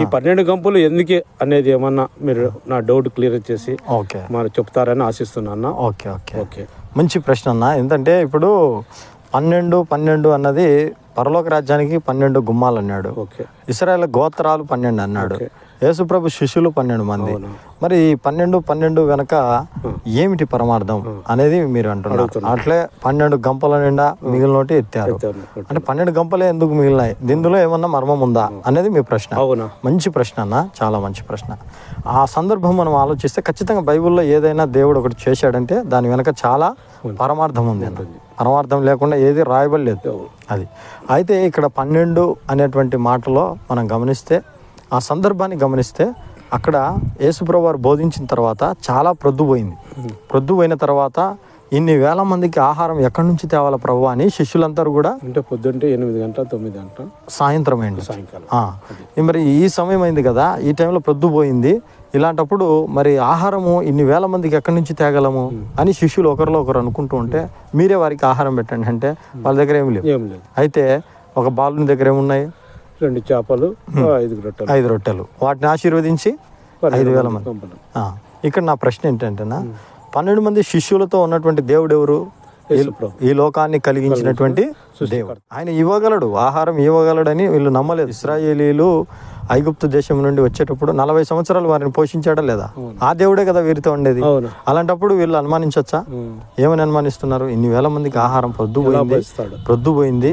ఈ పన్నెండు గంపలు ఎందుకు అనేది ఏమన్నా మీరు నా డౌట్ క్లియర్ చేసి ఓకే. మరి చెప్తారని ఆశిస్తున్నా ఓకే ఓకే. ఓకే. మంచి ప్రశ్న అన్న. ఎందుకంటే ఇప్పుడు పన్నెండు పన్నెండు అన్నది పరలోక రాజ్యానికి పన్నెండు గుమ్మాలు అన్నాడు ఓకే. ఇస్రాయేల్ గోత్రాలు పన్నెండు అన్నాడు. యేసుప్రభు శిష్యులు పన్నెండు మంది. మరి పన్నెండు పన్నెండు వెనక ఏమిటి పరమార్థం అనేది మీరు అంటున్నారు. అట్లే పన్నెండు గంపల నిండా మిగిలినోటి ఎత్తారు. అంటే పన్నెండు గంపలే ఎందుకు మిగిలినాయి? దీనిలో ఏమన్నా మర్మం ఉందా అనేది మీ ప్రశ్న. మంచి ప్రశ్న అన్న చాలా మంచి ప్రశ్న. ఆ సందర్భం మనం ఆలోచిస్తే ఖచ్చితంగా బైబిల్లో ఏదైనా దేవుడు ఒకటి చేశాడంటే దాని వెనక చాలా పరమార్థం ఉంది అన్న. పరమార్థం లేకుండా ఏది రాయబడలేదు. అది. అయితే ఇక్కడ పన్నెండు అనేటువంటి మాటలో మనం గమనిస్తే ఆ సందర్భాన్ని గమనిస్తే అక్కడ యేసుప్రభు వారు బోధించిన తర్వాత చాలా ప్రొద్దుపోయింది ప్రొద్దుపోయిన తర్వాత ఇన్ని వేల మందికి ఆహారం ఎక్కడి నుంచి తేవాల ప్రభు అని శిష్యులందరూ కూడా అంటే పొద్దుంటే ఎనిమిది గంటల తొమ్మిది గంటల సాయంత్రం అయింది. సాయంకాలం. మరి ఈ సమయం అయింది కదా ఈ టైంలో ప్రొద్దుపోయింది ఇలాంటప్పుడు మరి ఆహారము ఇన్ని వేల మందికి ఎక్కడి నుంచి తేగలము అని శిష్యులు ఒకరిలో ఒకరు అనుకుంటూ ఉంటే మీరే వారికి ఆహారం పెట్టండి అంటే వాళ్ళ దగ్గర ఏమి లేవు. అయితే ఒక బాలుని దగ్గర ఏమున్నాయి? రెండు చేపలు ఐదు రొట్టెలు. ఐదు రొట్టెలు. వాటిని ఆశీర్వదించి ఐదు వేల మంది ఇక్కడ నా ప్రశ్న ఏంటంటేనా పన్నెండు మంది శిష్యులతో ఉన్నటువంటి దేవుడు ఎవరు. ఈ లోకాన్ని కలిగించినటువంటి దేవుడు. ఆయన ఇవ్వగలడు ఆహారం ఇవ్వగలడని వీళ్ళు నమ్మలేదు. ఇస్రాయేలీలు ఐగుప్తు దేశం నుండి వచ్చేటప్పుడు నలభై సంవత్సరాలు వారిని పోషించాడా లేదా? ఆ దేవుడే కదా వీరితో ఉండేది. అలాంటప్పుడు వీళ్ళు అనుమానించవచ్చా. ఏమని అనుమానిస్తున్నారు? ఇన్ని వేల మందికి ఆహారం పోయింది ఇస్తాడు ప్రొద్దు పోయింది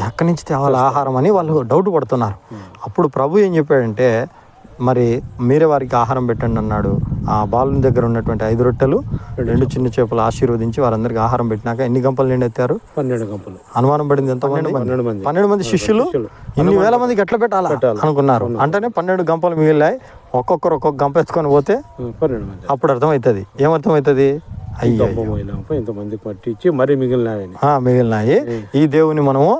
ఎక్కడి నుంచి తేవాలి ఆహారం అని వాళ్ళు డౌట్ పడుతున్నారు అప్పుడు ప్రభు ఏం చెప్పాడంటే మరి మీరే వారికి ఆహారం పెట్టండి అన్నాడు. ఆ బాలుని దగ్గర ఉన్నటువంటి ఐదు రొట్టెలు రెండు చిన్న చేపలు ఆశీర్వదించి వారందరికి ఆహారం పెట్టినాక ఎన్ని గంపలు నిండెత్తారు? పన్నెండు గంపలు. అనుమానం పడింది ఎంత మంది? పన్నెండు మంది. శిష్యులు? ఇన్ని వేల మందికి ఎట్లా పెట్టాలా? అనుకున్నారు. అంటేనే పన్నెండు గంపలు మిగిలాయి ఒక్కొక్కరు ఒక్కొక్క గంప ఎత్తుకొని పోతే అప్పుడు అర్థమవుతుంది ఏమర్థమవుతుంది అయ్యో ఇంతమందికి పట్టించి మరీ మిగిలినాయని. ఆ, మిగిలినాయి. ఈ దేవుని మనము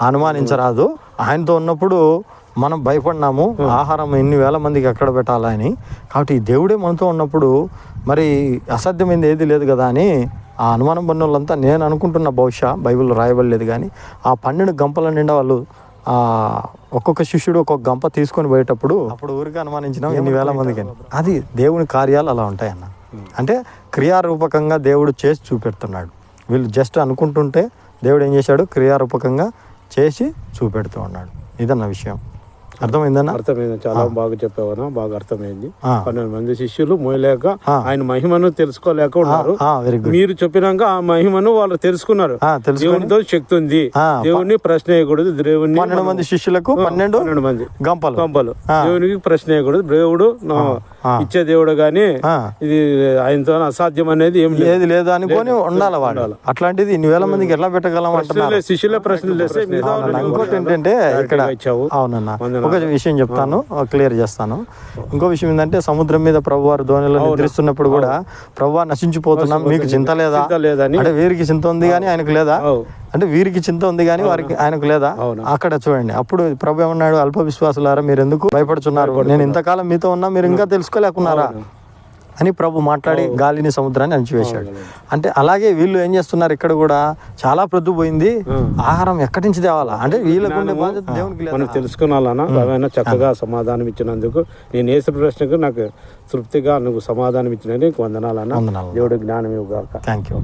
అనుమానించరాదు. ఆయనతో ఉన్నప్పుడు మనం భయపడినాము. ఆహారం ఎన్ని వేల మందికి ఎక్కడ పెట్టాలా అని. కాబట్టి ఈ దేవుడే మనతో ఉన్నప్పుడు మరి అసాధ్యమైంది ఏది లేదు కదా అని ఆ అనుమానం పడిన వాళ్ళంతా నేను అనుకుంటున్న బహుశా బైబిల్లో రాయబడలేదు కానీ ఆ పన్నెండు గంపల నిండా వాళ్ళు ఆ ఒక్కొక్క శిష్యుడు ఒక్కొక్క గంప తీసుకొని పోయేటప్పుడు అప్పుడు ఊరికి అనుమానించినాం ఎన్ని వేల మందికి. అది దేవుని కార్యాలు అలా ఉంటాయన్న. అంటే క్రియారూపకంగా దేవుడు చేసి చూపెడుతున్నాడు. వీళ్ళు జస్ట్ అనుకుంటుంటే దేవుడు ఏం చేశాడు? క్రియారూపకంగా చేసి చూపెడుతూ ఉన్నాడు. ఇదన్న విషయం. అర్థమైందన్న? అర్థమైంది. చాలా బాగా చెప్పావనా? బాగా అర్థమైంది. పన్నెండు మంది శిష్యులు మోయలేక. ఆయన మహిమను తెలుసుకోలేక ఉన్నారు. మీరు చెప్పినాక ఆ మహిమను వాళ్ళు తెలుసుకున్నారు. తెలుసు దేవునితో శక్తి ఉంది. దేవుని ప్రశ్న వేయకూడదు. దేవుని పన్నెండు మంది శిష్యులకు పన్నెండు పన్నెండు మంది గంపలు. కంపలు దేవునికి ప్రశ్న వేయకూడదు. దేవుడు నా ఇచ్చే దేవుడు గాని. ఇది ఆయనతో అసాధ్యం అనేది ఏం లేదు. లేదు అనుకొని ఉండాలి వాడు. అట్లాంటిది ఇన్ని వేల మందికి ఎట్లా పెట్టగలం అంటున్నారు? శిష్యులే ప్రశ్నలు ఇంకోటి ఏంటంటే ఇక్కడ అవునన్న ఒక విషయం చెప్తాను క్లియర్ చేస్తాను. ఇంకో విషయం ఏంటంటే సముద్రం మీద ప్రభు వారు ధోనిలో నిద్రిస్తున్నప్పుడు కూడా ప్రభు నశించిపోతున్నాం మీకు చింత లేదా? అంటే వీరికి చింత ఉంది కానీ ఆయనకు లేదా. అంటే వీరికి చింత ఉంది కానీ వారికి ఆయనకు లేదా. అక్కడ చూడండి. అప్పుడు ప్రభు ఏమన్నాడు? అల్ప విశ్వాసులారా మీరు ఎందుకు భయపడుతున్నారు. నేను ఇంతకాలం మీతో ఉన్నా మీరు ఇంకా తెలుసుకోలేకున్నారా? అని ప్రభు మాట్లాడి గాలిని సముద్రాన్ని అణిచివేశాడు. అంటే అలాగే వీళ్ళు ఏం చేస్తున్నారు? ఇక్కడ కూడా చాలా ప్రొద్దుపోయింది ఆహారం ఎక్కడి నుంచి తేవాలా? అంటే వీళ్ళకు బాధ్యత దేవునికి మనం తెలుసుకున్నాలన్నా చక్కగా సమాధానం ఇచ్చినందుకు నేను వేసిన ప్రశ్నకు నాకు తృప్తిగా నువ్వు సమాధానం ఇచ్చినందుకు వందనాలన్నా. వందనాలు. దేవుడు జ్ఞానం ఇవ్వగాక థ్యాంక్ యూ